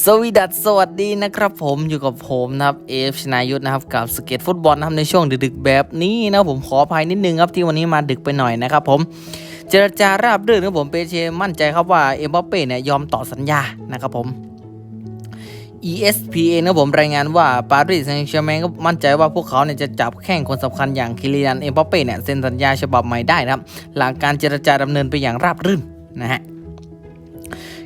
สวีดัสสวัสดีนะครับผมอยู่กับผมนะครับเอฟชนายุทธนะครับกับสเก็ตฟุตบอลนะครับในช่วงดึกๆแบบนี้นะผมขออภัยนิดนึงครับที่วันนี้มาดึกไปหน่อยนะครับผมเจรจาราบรื่นครับผมเปเชมั่นใจครับว่าเอ็มบัปเป้เนี่ยยอมต่อสัญญานะครับผม ESPN นะผมรายงานว่าปารีสแซงต์แชร์แมงก็มั่นใจว่าพวกเขาเนี่ยจะจับแข่งคนสำคัญอย่างคิริยันเอ็มบัปเป้เนี่ยเซ็นสัญญาฉบับใหม่ได้นะครับ หลังการเจรจาดำเนินไปอย่างราบรื่นนะฮะ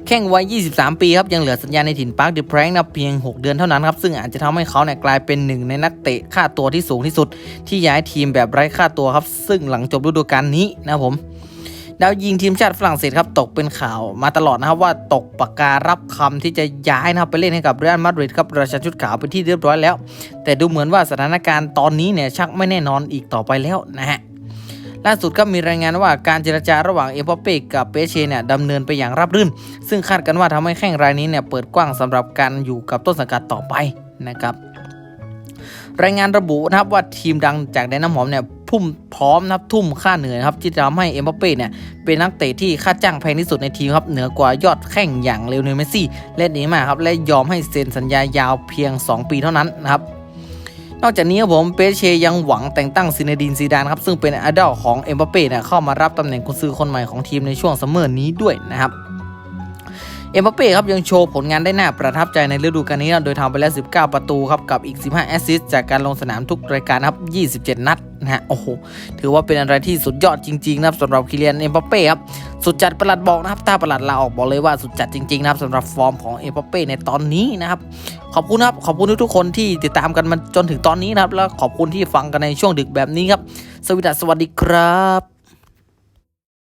แข่งวัย 23 ปีครับยังเหลือสัญญาในถิ่นปาร์คเดอะแพรงนะเพียง 6 เดือนเท่านั้นครับซึ่งอาจจะทำให้เขาเนี่ยกลายเป็นหนึ่งในนักเตะค่าตัวที่สูงที่สุด ที่ย้ายทีมแบบไร้ค่าตัวครับ ซึ่งหลังจบฤดูกาลนี้นะผมดาวยิงทีมชาติฝรั่งเศสครับตกเป็นข่าวมาตลอดนะครับว่าตกปากการรับคำที่จะย้ายนะครับไปเล่นให้กับเรอัลมาดริดครับราชาชุดขาวเป็นที่เรียบร้อยแล้ว แต่ดูเหมือนว่าสถานการณ์ตอนนี้เนี่ยชักไม่แน่นอนอีกต่อไปแล้วนะฮะ ล่าสุดก็มีรายงานว่าการเจรจาระหว่างเอ็มบัปเป้กับเปเชเนี่ยดำเนินไปอย่างราบรื่น ซึ่งคาดกันว่าทำให้แข้งรายนี้เนี่ยเปิดกว้างสำหรับการอยู่กับต้นสังกัดต่อไปนะครับรายงานระบุนะครับว่าทีมดังจากแดนน้ำหอมเนี่ยพุ่มพร้อมนะครับทุ่มค่าเหนื่อยครับที่จะทำให้เอ็มบัปเป้เนี่ยเป็นนักเตะที่ค่าจ้างแพงที่สุดในทีมครับเหนือกว่ายอดแข้งอย่างเลโอเนลเมซี่และเนย์มาครับและยอมให้เซ็นสัญญายาวเพียง 2 ปีเท่านั้นนะครับ นอกจากนี้ผมเปเชยังหวังแต่งตั้งซินเนดินซีดานครับซึ่งเป็นไอดอลของเอ็มบัปเป้เนี่ยเข้ามารับตำแหน่งกุนซือคนใหม่ของทีมในช่วงซัมเมอร์นี้ด้วยนะครับ เอ็มบัปเป้ครับยังโชว์ผลงานได้น่าประทับใจในฤดูกาลนี้นะโดยทำไปแล้ว 19 ประตูครับกับอีก 15 แอสซิสต์จากการลงสนามทุกรายการครับ 27 นัดนะฮะโอ้โห ถือว่าเป็นอะไรที่สุดยอดจริงๆนะครับสำหรับคิเลียนเอ็มบัปเป้ครับ สุดจัดประหลัดบอกนะครับ ถ้าประหลัดลาออกบอกเลยว่าสุดจัดจริงๆนะครับสำหรับฟอร์มของเอ็มบัปเป้ในตอนนี้นะครับ ขอบคุณครับ ขอบคุณทุกๆคนที่ติดตามกันมาจนถึงตอนนี้นะครับ แล้วขอบคุณที่ฟังกันในช่วงดึกแบบนี้ครับ สวัสดีครับ